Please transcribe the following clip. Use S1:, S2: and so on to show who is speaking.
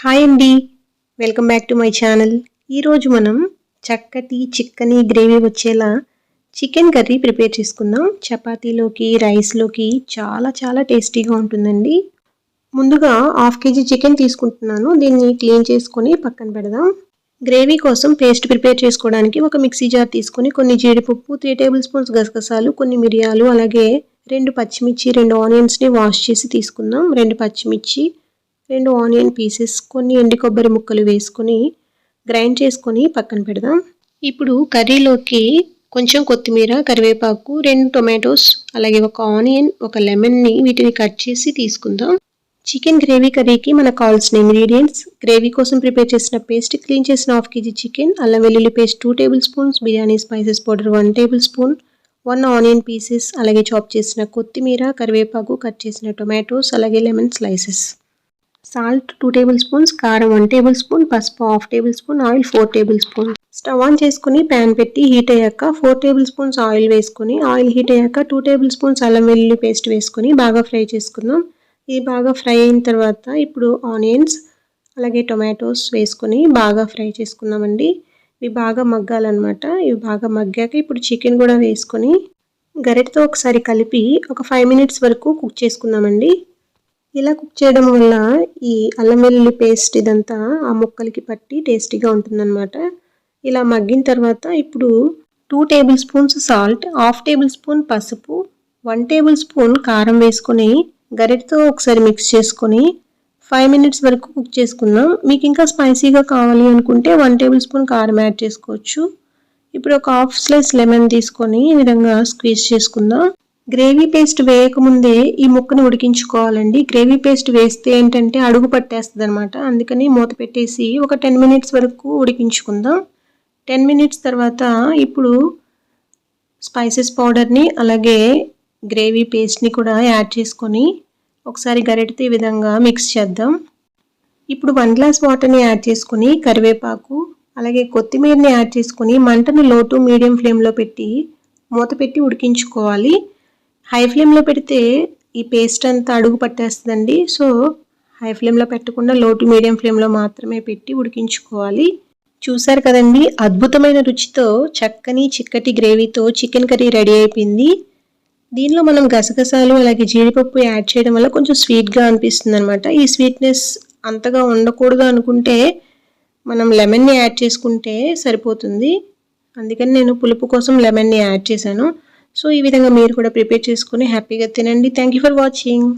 S1: Hi అండి. Welcome back to my channel ఈరోజు మనం చక్కటి చిక్కని గ్రేవీ వచ్చేలా చికెన్ కర్రీ ప్రిపేర్ చేసుకుందాం. చపాతీలోకి రైస్లోకి చాలా చాలా టేస్టీగా ఉంటుందండి. ముందుగా హాఫ్ కేజీ చికెన్ తీసుకుంటున్నాను. దీన్ని క్లీన్ చేసుకొని పక్కన పెడదాం. గ్రేవీ కోసం పేస్ట్ ప్రిపేర్ చేసుకోవడానికి ఒక మిక్సీ జార్ తీసుకొని కొన్ని జీడిపప్పు త్రీ టేబుల్ స్పూన్స్ గసగసాలు కొన్ని మిరియాలు అలాగే రెండు పచ్చిమిర్చి రెండు ఆనియన్స్ని వాష్ చేసి తీసుకుందాం. రెండు పచ్చిమిర్చి రెండు ఆనియన్ పీసెస్ కొన్ని ఎండి కొబ్బరి ముక్కలు వేసుకొని గ్రైండ్ చేసుకొని పక్కన పెడదాం. ఇప్పుడు కర్రీలోకి కొంచెం కొత్తిమీర కరివేపాకు రెండు టొమాటోస్ అలాగే ఒక ఆనియన్ ఒక లెమన్ని వీటిని కట్ చేసి తీసుకుందాం. చికెన్ గ్రేవీ కర్రీకి మనకు కావాల్సిన ఇంగ్రీడియంట్స్ గ్రేవీ కోసం ప్రిపేర్ చేసిన పేస్ట్ క్లీన్ చేసిన హాఫ్ కేజీ చికెన్ అల్లం వెల్లుల్లి paste two table spoons biryani spices powder one table spoon one onion pieces అలాగే చాప్ చేసిన కొత్తిమీర కరివేపాకు కట్ చేసిన టొమాటోస్ అలాగే lemon slices. Salt two table spoons కారం వన్ టేబుల్ స్పూన్ పసుపు half table spoon oil four table spoon stove on చేసుకుని pan పెట్టి హీట్ అయ్యాక ఫోర్ టేబుల్ స్పూన్స్ ఆయిల్ వేసుకుని ఆయిల్ హీట్ అయ్యాక టూ టేబుల్ స్పూన్స్ అల్లం వెల్లుల్లి పేస్ట్ వేసుకుని బాగా ఫ్రై చేసుకుందాం. ఇది బాగా ఫ్రై అయిన తర్వాత ఇప్పుడు ఆనియన్స్ అలాగే టొమాటోస్ వేసుకొని బాగా ఫ్రై చేసుకుందామండి. ఇవి బాగా మగ్గాలన్నమాట. ఇవి బాగా మగ్గాక ఇప్పుడు చికెన్ కూడా వేసుకొని గరిటతో ఒకసారి కలిపి ఒక ఫైవ్ మినిట్స్ వరకు కుక్ చేసుకుందామండి. ఇలా కుక్ చేయడం వల్ల ఈ అల్లం వెల్లుల్లి పేస్ట్ ఇదంతా ఆ ముక్కలకి పట్టి టేస్టీగా ఉంటుందన్నమాట. ఇలా మగ్గిన తర్వాత ఇప్పుడు two table spoons salt half table spoon పసుపు వన్ టేబుల్ స్పూన్ కారం వేసుకొని గరిటతో ఒకసారి మిక్స్ చేసుకొని ఫైవ్ మినిట్స్ వరకు కుక్ చేసుకుందాం. మీకు ఇంకా స్పైసీగా కావాలి అనుకుంటే వన్ టేబుల్ స్పూన్ కారం యాడ్ చేసుకోవచ్చు. ఇప్పుడు ఒక హాఫ్ స్లైస్ లెమన్ తీసుకొని ఈ విధంగా స్క్వీజ్ చేసుకుందాం. గ్రేవీ పేస్ట్ వేయకముందే ఈ ముక్కను ఉడికించుకోవాలండి. గ్రేవీ పేస్ట్ వేస్తే ఏంటంటే అడుగు పట్టేస్తుంది అనమాట అందుకని మూత పెట్టేసి ఒక టెన్ మినిట్స్ వరకు ఉడికించుకుందాం. టెన్ మినిట్స్ తర్వాత ఇప్పుడు స్పైసెస్ పౌడర్ని అలాగే గ్రేవీ పేస్ట్ని కూడా యాడ్ చేసుకొని ఒకసారి గరిటతో ఈ విధంగా మిక్స్ చేద్దాం. ఇప్పుడు వన్ గ్లాస్ వాటర్ని యాడ్ చేసుకుని కరివేపాకు అలాగే కొత్తిమీరని యాడ్ చేసుకుని మంటను లో టు మీడియం ఫ్లేమ్లో పెట్టి మూత పెట్టి ఉడికించుకోవాలి. హై ఫ్లేమ్లో పెడితే ఈ పేస్ట్ అంతా అడుగు పట్టేస్తుందండి. సో హై ఫ్లేమ్లో పెట్టకుండా లో టు మీడియం ఫ్లేమ్లో మాత్రమే పెట్టి ఉడికించుకోవాలి. చూసారు కదండి అద్భుతమైన రుచితో చక్కని చిక్కటి గ్రేవీతో చికెన్ కర్రీ రెడీ అయిపోయింది. దీనిలో మనం గసగసాలు అలాగే జీడిపప్పు యాడ్ చేయడం వల్ల కొంచెం స్వీట్గా అనిపిస్తుంది అనమాట ఈ స్వీట్నెస్ అంతగా ఉండకూడదు అనుకుంటే మనం లెమన్ని యాడ్ చేసుకుంటే సరిపోతుంది. అందుకని నేను పులుపు కోసం లెమన్ని యాడ్ చేశాను. సో ఈ విధంగా మీరు కూడా ప్రిపేర్ చేసుకుని హ్యాపీగా తినండి. Thank you for watching